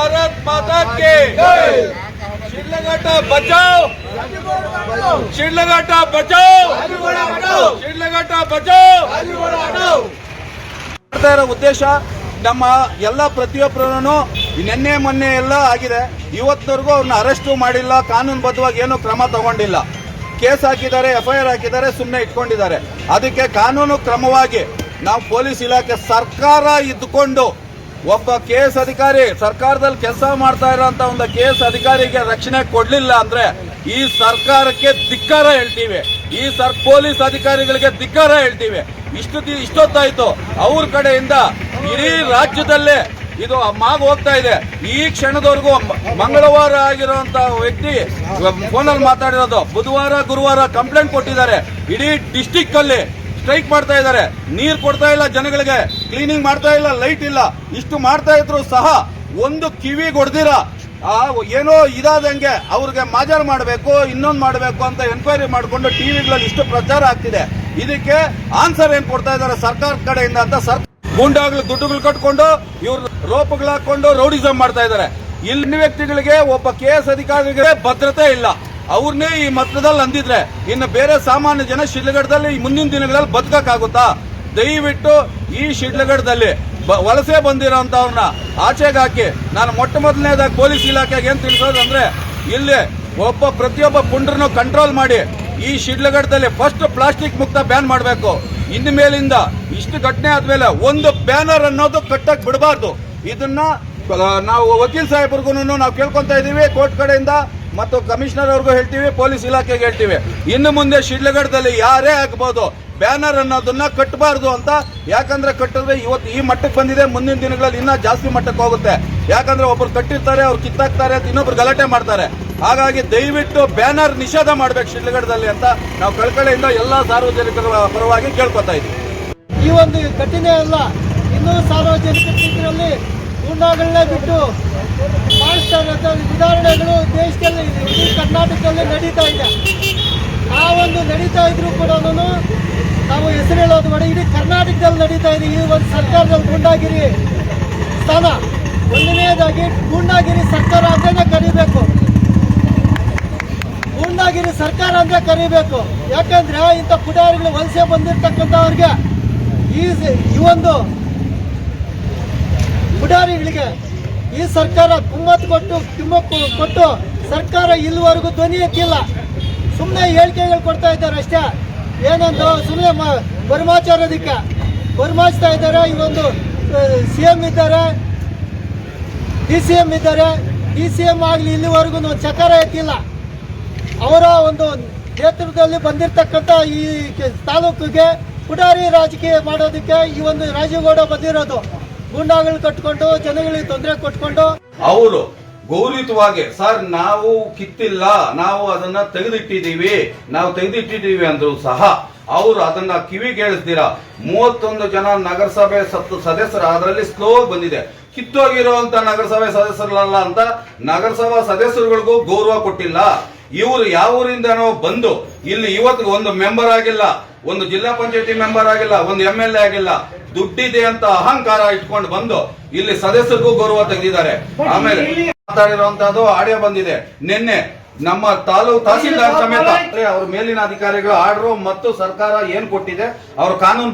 ಭಾರತ್ ಮಾತಾ K Sidlaghatta ಬಚಾವ್. ಶಿಡ್ಲಘಟ್ಟ ಬಚಾವ್. ಶಿಡ್ಲಘಟ್ಟ ಬಚಾವ್. ಮಾಡ್ತಾ ಇರೋ ಉದ್ದೇಶ ನಮ್ಮ ಎಲ್ಲ ಪ್ರತಿಯೊಬ್ಬರನ್ನು ನಿನ್ನೆ ಮೊನ್ನೆ ಎಲ್ಲ ಆಗಿದೆ. ಇವತ್ತವರೆಗೂ ಅವ್ರನ್ನ ಅರೆಸ್ಟು ಮಾಡಿಲ್ಲ, ಕಾನೂನುಬದ್ಧವಾಗಿ ಏನು ಕ್ರಮ ತಗೊಂಡಿಲ್ಲ. ಕೇಸ್ ಹಾಕಿದ್ದಾರೆ, ಎಫ್ಐಆರ್ ಹಾಕಿದ್ದಾರೆ ಸುಮ್ಮನೆ ಇಟ್ಕೊಂಡಿದ್ದಾರೆ. ಅದಕ್ಕೆ ಕಾನೂನು ಕ್ರಮವಾಗಿ ನಾವು ಪೊಲೀಸ್ ಇಲಾಖೆ ಸರ್ಕಾರ ಇದ್ದುಕೊಂಡು ಒಬ್ಬ ಕೆ ಎಸ್ ಅಧಿಕಾರಿ ಸರ್ಕಾರದಲ್ಲಿ ಕೆಲಸ ಮಾಡ್ತಾ ಇರೋಂಥ ಒಂದು ಕೆ ಎಸ್ ಅಧಿಕಾರಿಗೆ ರಕ್ಷಣೆ ಕೊಡ್ಲಿಲ್ಲ ಅಂದ್ರೆ ಈ ಸರ್ಕಾರಕ್ಕೆ ಧಿಕ್ಕಾರ ಹೇಳ್ತೀವಿ. ಈ ಸರ್ ಪೊಲೀಸ್ ಅಧಿಕಾರಿಗಳಿಗೆ ಧಿಕ್ಕಾರ ಹೇಳ್ತೀವಿ. ಇಷ್ಟು ಇಷ್ಟೊತ್ತಾಯಿತು. ಅವ್ರ ಕಡೆಯಿಂದ ಇಡೀ ರಾಜ್ಯದಲ್ಲೇ ಇದು ಮಾಗ್ ಹೋಗ್ತಾ ಇದೆ. ಈ ಕ್ಷಣದವರೆಗೂ ಮಂಗಳವಾರ ಆಗಿರುವಂತ ವ್ಯಕ್ತಿ ಫೋನಲ್ಲಿ ಮಾತಾಡಿರೋದು. ಬುಧವಾರ, ಗುರುವಾರ ಕಂಪ್ಲೇಂಟ್ ಕೊಟ್ಟಿದ್ದಾರೆ. ಇಡೀ ಡಿಸ್ಟಿಕ್ ಅಲ್ಲಿ ಸ್ಟ್ರೈಕ್ ಮಾಡ್ತಾ ಇದ್ದಾರೆ. ನೀರ್ ಕೊಡ್ತಾ ಇಲ್ಲ ಜನಗಳಿಗೆ. ಕ್ಲೀನಿಂಗ್ ಮಾಡ್ತಾ ಇಲ್ಲ ಲೈಟ್ ಇಲ್ಲ. ಇಷ್ಟು ಮಾಡ್ತಾ ಇದ್ರು ಸಹ ಒಂದು ಕಿವಿ ಹೊಡೆದಿರ ಏನೋ ಇದಾದಂಗೆ ಅವ್ರಿಗೆ ಮಾಜರ್ ಮಾಡಬೇಕು, ಇನ್ನೊಂದು ಮಾಡಬೇಕು ಅಂತ ಎನ್ಕ್ವೈರಿ ಮಾಡಿಕೊಂಡು ಟಿವಿಗಳಲ್ಲಿ ಇಷ್ಟು ಪ್ರಚಾರ ಆಗ್ತಿದೆ. ಇದಕ್ಕೆ ಆನ್ಸರ್ ಏನ್ ಕೊಡ್ತಾ ಇದ್ದಾರೆ ಸರ್ಕಾರ ಕಡೆಯಿಂದ ಅಂತ ಸರ್ ಗೂಂಡಾಗಳು ದುಡ್ಡುಗಳು ಕಟ್ಕೊಂಡು, ಇವ್ರ ರೋಪಗಳು ಹಾಕೊಂಡು ರೌಡಿಸಮ್ ಮಾಡ್ತಾ ಇದ್ದಾರೆ. ಇಲ್ಲಿ ವ್ಯಕ್ತಿಗಳಿಗೆ ಒಬ್ಬ ಕೆ ಎಸ್ ಅಧಿಕಾರಿಗಳಿಗೆ ಭದ್ರತೆ ಇಲ್ಲ. ಅವ್ರನ್ನೇ ಈ ಮತದಲ್ಲಿ ಅಂದಿದ್ರೆ ಇನ್ನು ಬೇರೆ ಸಾಮಾನ್ಯ ಜನ ಶಿಲ್ಗಡದಲ್ಲಿ ಮುಂದಿನ ದಿನಗಳಲ್ಲಿ ಬದುಕಕ್ಕಾಗುತ್ತಾ? ದಯವಿಟ್ಟು ಈ ಶಿಡ್ಲಘಟ್ಟದಲ್ಲಿ ವಲಸೆ ಬಂದಿರೋಂಥವ್ರನ್ನ ಆಚೆಗೆ ಹಾಕಿ ನಾನು ಮೊಟ್ಟ ಮೊದಲನೇದಾಗಿ ಪೊಲೀಸ್ ಇಲಾಖೆಗೆ ಏನು ತಿಳಿಸೋದು ಅಂದರೆ ಇಲ್ಲಿ ಒಬ್ಬ ಪ್ರತಿಯೊಬ್ಬ ಪುಂಡ್ರನ್ನು ಕಂಟ್ರೋಲ್ ಮಾಡಿ ಈ ಶಿಡ್ಲಘಟ್ಟದಲ್ಲಿ ಫಸ್ಟ್ ಪ್ಲಾಸ್ಟಿಕ್ ಮುಕ್ತ ಬ್ಯಾನ್ ಮಾಡಬೇಕು. ಇನ್ನು ಮೇಲಿಂದ ಇಷ್ಟು ಘಟನೆ ಆದಮೇಲೆ ಒಂದು ಬ್ಯಾನರ್ ಅನ್ನೋದು ಕಟ್ಟಕ್ಕೆ ಬಿಡಬಾರ್ದು. ಇದನ್ನ ನಾವು ವಕೀಲ್ ಸಾಹೇಬ್ರಿಗೂ ನಾವು ಕೇಳ್ಕೊತಾ ಇದ್ದೀವಿ ಕೋರ್ಟ್ ಕಡೆಯಿಂದ ಮತ್ತು ಕಮಿಷನರ್ ಅವ್ರಿಗೂ ಹೇಳ್ತೀವಿ, ಪೊಲೀಸ್ ಇಲಾಖೆಗೆ ಹೇಳ್ತೀವಿ. ಇನ್ನು ಮುಂದೆ ಶಿಡ್ಲಘಟ್ಟದಲ್ಲಿ ಯಾರೇ ಆಗ್ಬೋದು, ಬ್ಯಾನರ್ ಅನ್ನೋದನ್ನ ಕಟ್ಟಬಾರ್ದು ಅಂತ. ಯಾಕಂದ್ರೆ ಕಟ್ಟಿದ್ರೆ ಇವತ್ತು ಈ ಮಟ್ಟಕ್ಕೆ ಬಂದಿದೆ, ಮುಂದಿನ ದಿನಗಳಲ್ಲಿ ಇನ್ನೂ ಜಾಸ್ತಿ ಮಟ್ಟಕ್ಕೆ ಹೋಗುತ್ತೆ. ಯಾಕಂದ್ರೆ ಒಬ್ರು ಕಟ್ಟಿರ್ತಾರೆ, ಅವ್ರು ಕಿತ್ತಾಕ್ತಾರೆ ಅಂತ ಇನ್ನೊಬ್ರು ಗಲಾಟೆ ಮಾಡ್ತಾರೆ. ಹಾಗಾಗಿ ದಯವಿಟ್ಟು ಬ್ಯಾನರ್ ನಿಷೇಧ ಮಾಡ್ಬೇಕು ಶಿಡ್ಲಘಟ್ಟದಲ್ಲಿ ಅಂತ ನಾವು ಕಳ್ಕಳೆಯಿಂದ ಎಲ್ಲ ಸಾರ್ವಜನಿಕರ ಪರವಾಗಿ ಕೇಳ್ಕೊತಾ ಇದ್ದೀವಿ. ಈ ಒಂದು ಘಟನೆ ಅಲ್ಲ, ಇನ್ನೂ ಸಾರ್ವಜನಿಕ ಸ್ಥಿತಿಯಲ್ಲಿ ಗೂಂಡಾಗಳನ್ನೇ ಬಿಟ್ಟು ಉದಾಹರಣೆಗಳು ದೇಶದಲ್ಲಿ ಇಡೀ ಕರ್ನಾಟಕದಲ್ಲಿ ನಡೀತಾ ಇದೆ. ಆ ಒಂದು ನಡೀತಾ ಇದ್ರು ಕೂಡ ನಾವು ಹೆಸರು ಹೇಳೋದು ಬೇಡ, ಇಡೀ ಕರ್ನಾಟಕದಲ್ಲಿ ನಡೀತಾ ಇದೆ. ಈ ಒಂದು ಸರ್ಕಾರದಲ್ಲಿ ಗುಂಡಾಗಿರಿ ಸ್ಥಾನ ಒಂದನೇದಾಗಿ ಗೂಂಡಾಗಿರಿ ಸರ್ಕಾರ ಅಂತಲೇ ಕರಿಬೇಕು. ಗೂಂಡಾಗಿರಿ ಸರ್ಕಾರ ಅಂತ ಕರಿಬೇಕು. ಯಾಕಂದ್ರೆ ಇಂಥ ಪುಡಾರಿಗಳು ವಲಸೆ ಬಂದಿರತಕ್ಕಂಥವ್ರಿಗೆ ಈ ಈ ಒಂದು ಪುಡಾರಿಗಳಿಗೆ ಈ ಸರ್ಕಾರ ಕುಮ್ಮತ್ತು ಕೊಟ್ಟು, ಕುಮ್ಮಕ್ಕು ಕೊಟ್ಟು ಸರ್ಕಾರ ಇಲ್ಲಿವರೆಗೂ ಧ್ವನಿ ಎತ್ತಿಲ್ಲ. ಸುಮ್ಮನೆ ಹೇಳಿಕೆಗಳು ಕೊಡ್ತಾ ಇದ್ದಾರೆ ಅಷ್ಟೇ. ಏನಂದು ಸುಮ್ಮನೆ ಬರ್ಮಾಚಾರೋದಕ್ಕೆ ಬರ್ಮಾಚ್ತಾ ಇದ್ದಾರೆ. ಒಂದು ಸಿ ಎಂ ಇದ್ದಾರೆ. ಡಿ ಸಿ ಎಂ ಇದ್ದಾರೆ. ಡಿ ಸಿ ಎಂ ಆಗಲಿ ಇಲ್ಲಿವರೆಗೂ ಒಂದು ಚಕಾರ ಎತ್ತಿಲ್ಲ. ಅವರ ಒಂದು ನೇತೃತ್ವದಲ್ಲಿ ಬಂದಿರತಕ್ಕಂಥ ಈ ತಾಲೂಕಿಗೆ ಪುಡಾರಿ ರಾಜಕೀಯ ಮಾಡೋದಕ್ಕೆ ಈ ಒಂದು ರಾಜೀವ್ಗೌಡ ಬಂದಿರೋದು. ಗೂಂಡಾಗಳು ಕಟ್ಕೊಂಡು, ಜನಗಳಿಗೆ ತೊಂದರೆ ಕೊಟ್ಕೊಂಡು. ಅವರು ಗೌರವಿತವಾಗಿ ಸರ್, ನಾವು ಕಿತ್ತಿಲ್ಲ, ನಾವು ಅದನ್ನ ತೆಗೆದಿಟ್ಟಿದ್ದೀವಿ, ನಾವು ತೆಗೆದಿಟ್ಟಿದ್ದೀವಿ ಅಂದ್ರು ಸಹ ಅವರು ಅದನ್ನ ಕಿವಿ ಕೇಳಿಸ್ತೀರಾ ಮೂವತ್ತೊಂದು ಜನ ನಗರಸಭೆ ಸದಸ್ಯರ, ಅದರಲ್ಲಿ ಸ್ಲೋ ಬಂದಿದೆ. ಕಿತ್ತೋಗಿರುವಂತ ನಗರಸಭೆ ಸದಸ್ಯರಲ್ಲ ಅಂತ ನಗರಸಭಾ ಸದಸ್ಯರುಗಳಿಗೂ ಗೌರವ ಕೊಟ್ಟಿಲ್ಲ. ಇವರು ಯಾವ ಊರಿಂದನೋ ಬಂದು, ಇಲ್ಲಿ ಇವತ್ತು ಒಂದು ಮೆಂಬರ್ ಆಗಿಲ್ಲ, ಒಂದು ಜಿಲ್ಲಾ ಪಂಚಾಯತಿ ಮೆಂಬರ್ ಆಗಿಲ್ಲ, ಒಂದು ಎಂ ಎಲ್ ಎ ಆಗಿಲ್ಲ ದುಡ್ಡಿದೆ ಅಂತ ಅಹಂಕಾರ ಇಟ್ಕೊಂಡು ಬಂದು ಇಲ್ಲಿ ಸದಸ್ಯರಿಗೂ ಗೌರವ ತೆಗೆದಿದ್ದಾರೆ. ಆಮೇಲೆ ಮಾತಾಡಿರುವಂತಹದ್ದು ಆಡಿಯೋ ಬಂದಿದೆ. ನಿನ್ನೆ ನಮ್ಮ ತಾಲೂಕು ತಹಸೀಲ್ದಾರ್ ಸಮೇತ ಅವ್ರ ಮೇಲಿನ ಅಧಿಕಾರಿಗಳು ಆರ್ಡರ್ ಮತ್ತು ಸರ್ಕಾರ ಏನ್ ಕೊಟ್ಟಿದೆ ಅವ್ರ ಕಾನೂನು